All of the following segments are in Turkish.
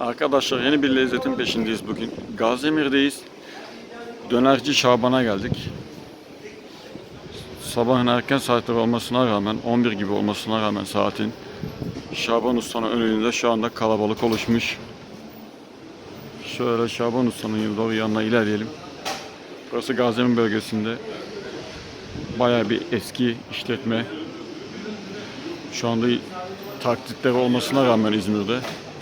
Arkadaşlar yeni bir lezzetin peşindeyiz bugün. Gazemir'deyiz. Dönerci Şaban'a geldik. Sabahın erken saatleri olmasına rağmen, 11 gibi olmasına rağmen saatin Şaban Usta'nın önünde şu anda kalabalık oluşmuş. Şöyle Şaban Usta'nın doğru yanına ilerleyelim. Burası Gazemir bölgesinde bayağı bir eski işletme. Şu anda taklitleri olmasına rağmen İzmir'de.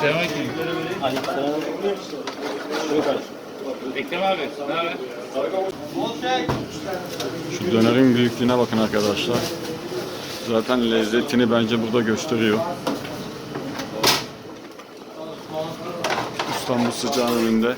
Selamünaleyküm. Aleykümselam. Ekrem abi? Şu dönerin büyüklüğüne bakın arkadaşlar. Zaten lezzetini bence burada gösteriyor. Ustam bu sıcağın önünde.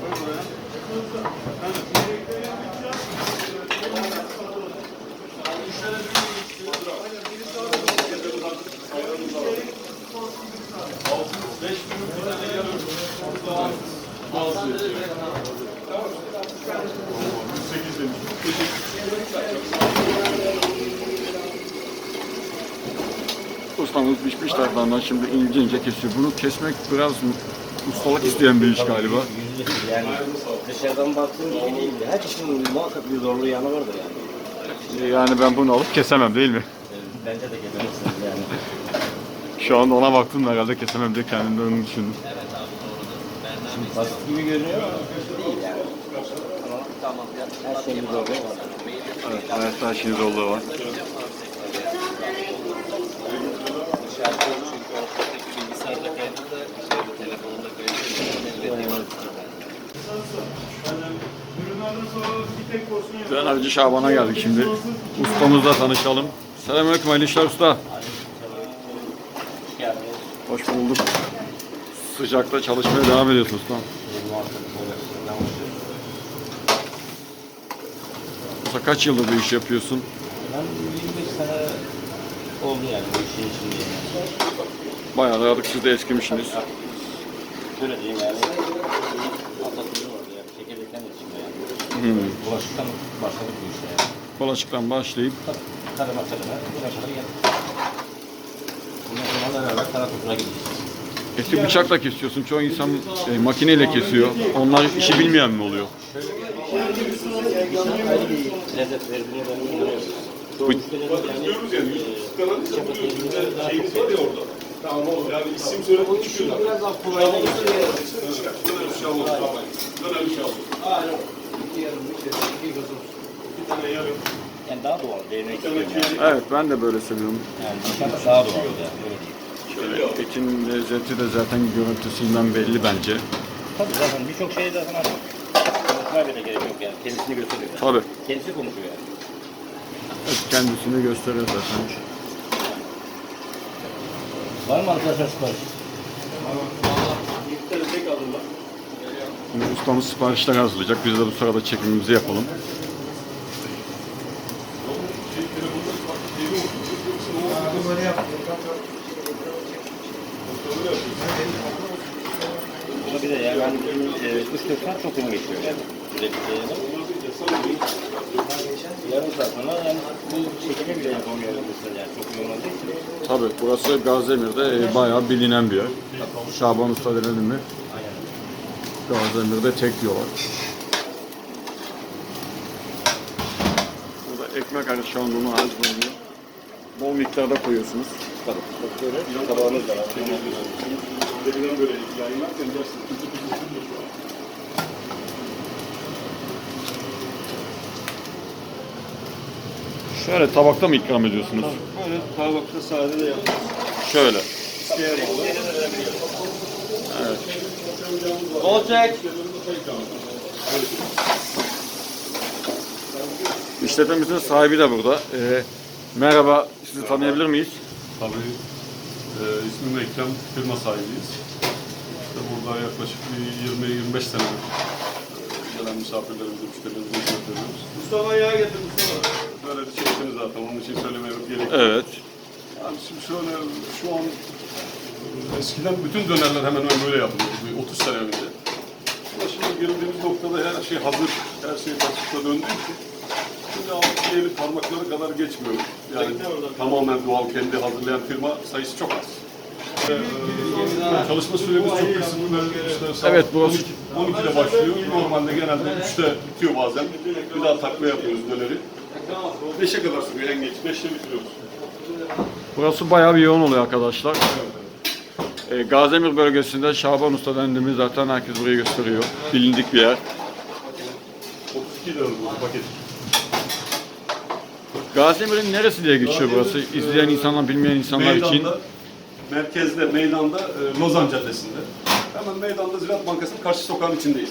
Ustamız pişmiş taraflarından şimdi ince ince kesiyor. Bunu kesmek biraz ustalık isteyen bir iş galiba. Yani dışarıdan baktığın gibi değil. Her işin muhakkak bir zorlu yanı vardır yani. Yani ben bunu alıp kesemem değil mi? Bence de gezemezsiniz yani. Şu anda ona baktım da herhalde kesemem diye kendimden onu düşündüm. Şimdi basit gibi görünüyor ama değil yani. Her şeyin bir zorluğu var. Evet, hayatta her şeyin zorluğu var. Dönerci Şaban'a geldik şimdi. Ustamızla tanışalım. Selamünaleyküm hayırlı işler usta. Hoş bulduk. Sıcakta çalışmaya devam ediyorsun usta. muhakkak böyle. Usta kaç yıldır bu işi yapıyorsun? Ben 25 sene oldu yani bu işin içinde. Bayağı da artık siz de eskimişsiniz. Şöyle diyeyim yani. Atatürk'ün vardı yani. Çekirdekten yetişme yani. Hmm. Bulaşıktan başladık bu işe yani. Bulaşıktan başlayıp kademe buraya kadar geldik. Bundan sonra beraber kara toprağa gideceğiz. Eski bıçakla kesiyorsun. Çoğu insan e, makineyle kesiyor. Onlar işi bilmeyen mi oluyor? Müşterilerin yani daha doğal. Evet ben de böyle seviyorum. Yani daha doğal. Öyle diyeyim. Şöyle etin lezzeti de zaten görüntüsünden belli bence. Tabii zaten birçok şey zaten artık konuşmaya bile gerek yok yani. Kendisini gösteriyor. Yani. Tabii. Kendisi konuşuyor yani. Et kendisini gösteriyor zaten. Var mı arkadaşlar sipariş? Şimdi ustamız siparişler hazırlayacak. Biz de bu sırada çekimimizi yapalım. Bir de yani ben e, 3-4 saat çok yoğun geçiyor yani. Yarım saat sonra yani bu çekimi bile yapamıyorum mesela yani çok yoğun olduğu için. Tabii burası Gaziemir'de e, bayağı bilinen bir yer. Şaban Usta denen mi? Gaziemir'de tek diyorlar. Burada ekmek arası şu an bunu hazırlanıyor. Bol miktarda koyuyorsunuz. Tabii. Böyle da var. Böyle yayınlarken dersin. Şöyle tabakta mı ikram ediyorsunuz? Böyle tabakta sade de yapıyoruz. Şöyle. İsteyen olur. Olacak. İşletmemizin sahibi de burada. Ee, merhaba, sizi tanıyabilir miyiz? Tabii e, ismim Ekrem, firma sahibiyiz. E, burada yaklaşık bir 20-25 sene gelen misafirlerimizi, müşterilerimizi hizmet veriyoruz. Mustafa yağ getir Mustafa. Böyle bir çeşitimiz zaten, onun için söylemeye gerek yok. Evet. Yani şimdi şöyle, şu an eskiden bütün dönerler hemen hemen böyle yapılıyordu, bir 30 sene önce. Ama şimdi girdiğimiz noktada her şey hazır, her şey basitçe döndüğü için şimdi altı eli parmakları kadar geçmiyor. Yani tamamen doğal kendi hazırlayan firma sayısı çok az. Ee, çalışma süremiz çok kısıtlı. İşte Evet, burası- 12, 12'de başlıyor. Normalde genelde 3'te bitiyor bazen. Bir daha takviye yapıyoruz döneri. 5'e kadar sürüyor en geç. 5'te bitiriyoruz. Burası bayağı bir yoğun oluyor arkadaşlar. E, Gazemir bölgesinde Şaban Usta dendiğimiz zaten herkes burayı gösteriyor. Bilindik bir yer. 32 lira bu paket. Gazemir'in neresi diye geçiyor burası? İzleyen insanlar, bilmeyen insanlar için. Meydanda, merkezde, meydanda, e, Lozan Caddesi'nde. Hemen meydanda Ziraat Bankası'nın karşı sokağın içindeyiz.